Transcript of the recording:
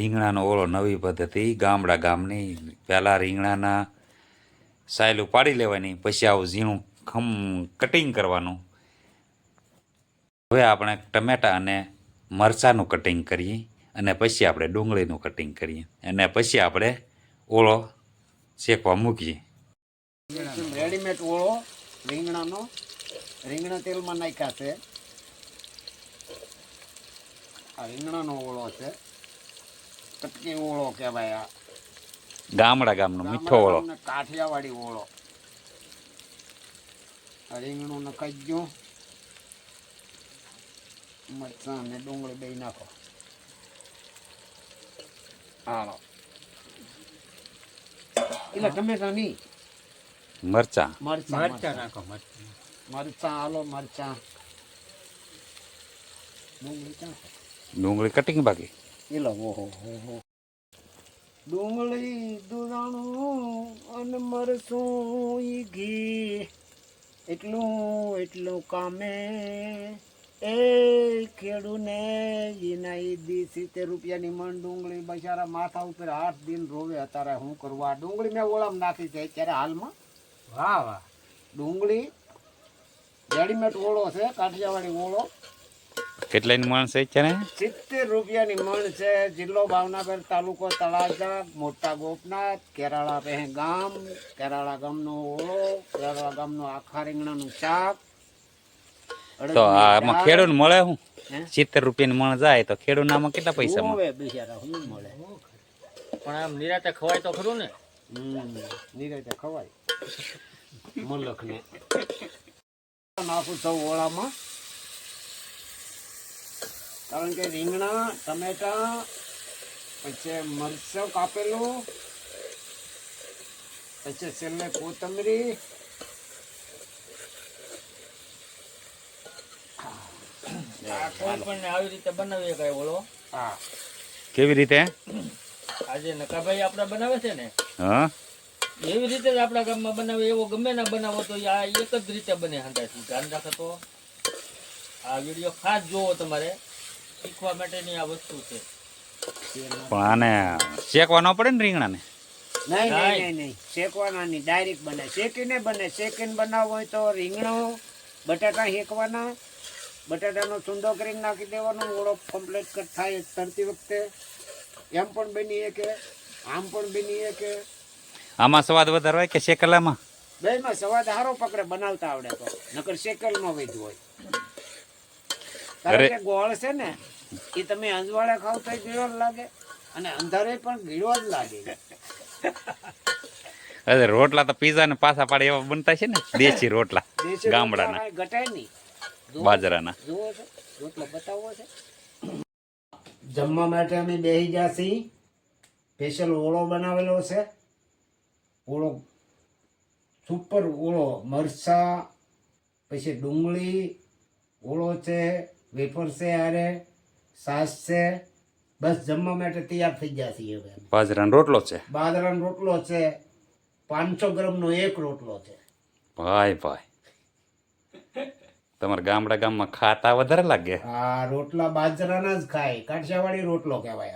રીંગણાનો ઓળો નવી પદ્ધતિ, ગામડા ગામની પહેલાં રીંગણાના સાયલું પાડી લેવાની, પછી આવું ઝીણું ખમ કટિંગ કરવાનું. હવે આપણે ટમેટા અને મરચાંનું કટિંગ કરીએ અને પછી આપણે ડુંગળીનું કટિંગ કરીએ અને પછી આપણે ઓળો શેકવા મૂકીએ. રેડીમેડ ઓળો રીંગણાનો. રીંગણા તેલમાં નાખ્યા છે. આ રીંગણાનો ઓળો છે. કટકી ઓળો કહેવાય આ? ગામડા ગામનો મીઠો ઓળો. કાઠિયાવાડી ઓળો. આ રીંગણું નખાઈ ગયું. મરચાં ને ડુંગળી બે નાખો. હાલો. એટલે ટમેટા નહીં મરચાં. મરચાં મરચાં નાખો મરચાં. આલો મરચાં. ડુંગળી ડુંગળી કટિંગ બાકી. એ લો ઓહો ડુંગળી દુરાણું અને મરસું ઘી. એટલું એટલું કામે એ ખેડૂને એના એ દી સિત્તેર રૂપિયાની મણ ડુંગળી બચારા માથા ઉપર આઠ દિન રોવે. અત્યારે શું કરવું આ ડુંગળી મેં ઓળામાં નાખી છે અત્યારે હાલમાં. વાહ વાહ. ડુંગળી રેડીમેડ ઓળો છે, કાઠિયાવાડી ઓળો. કેટલાની માણસ છે ને સિત્તેર રૂપિયાની મણ છે. જિલ્લો ભાવનગર તાલુકો તળાજા મોટા ગોપનાથ કેરાળા પહે ગામ કેરાળા ગામનો ઓળો કેરાળા ગામનો આખા રીંગણાનું શાક તો આમાં ખેડૂત મળે હું? સિત્તેર રૂપિયાની મણ જાય તો ખેડૂત આમાં કેટલા પૈસા મળે? બિચારા શું મળે. પણ આમ નિરાતે ખવાય તો ખરું ને? હમ નિરાતે ખવાય. મલક ને નાખું સૌ ઓળામાં. કારણ કે રીંગણા ટમેટા પછી મરચું કાપેલું પછી છેલ્લે કોથમરી. આ કોઈ પણ આવી રીતે બનાવીએ કઈ ઓળો હા. કેવી રીતે? આજે નકાભાઈ આપણે બનાવે છે ને? હા. એવી રીતે જ આપણા ગામમાં બનાવે એવો ગમે ના બનાવો તો આ એક જ રીતે બને ધ્યાન રાખો તો? આ વીડિયો ખાસ જોવો તમારે. શીખવા માટેની આ વસ્તુ છે. પણ આને શેકવા ન પડે ને રીંગણાને? નહીં નહીં. નહીં. નહીં નહીં. શેકવાના નહીં ડાયરેક્ટ બને. શેકીને બને. શેકીને બનાવવું હોય તો રીંગણો બટાટા શેકવાના બટાટાનો ચૂંદો કરીને નાખી દેવાનો ઓળો કમ્પ્લીટ કટ થાય તરતી વખતે. એમ પણ બની શકે આમ પણ બની શકે. આમાં સ્વાદ વધારે હોય કે શેકલામાં? બેમાં સવાદ સારો પકડે બનાવતા આવડે તો. નકર શેકલમાં વધ્યું હોય. કારણ અરે. કે ગોળ છે ને એ તમે અંજવાળે ખાવ તો ગીળો જ લાગે. અને અંધારે પણ ગીળો જ લાગે. અરે રોટલા તો પીઝા ને પાછા પાડે એવા બનતા છે ને દેશી રોટલા દેશી ગામડાના. ઘટાય નહીં. બાજરાના. જુઓ છો રોટલો બતાવવો છે. જમવા માટે અમે બેસી ગયા છીએ. સ્પેશિયલ ઓળો બનાવેલો છે. ઓળો સુપર ઓળો મરચા પછી ડુંગળી ઓળો છે વેફર છે અરે સાસ છે. બસ જમવા માટે તૈયાર થઈ ગયા છીએ હવે બાજરાનો રોટલો છે? બાજરાનો રોટલો છે. પાંચસો ગ્રામનો એક રોટલો છે. ભાઈ ભાઈ. તમારા ગામડા ગામમાં ખાતા વધારે લાગે? આ રોટલા બાજરાના જ ખાય. કાઠિયાવાડી રોટલો કહેવાય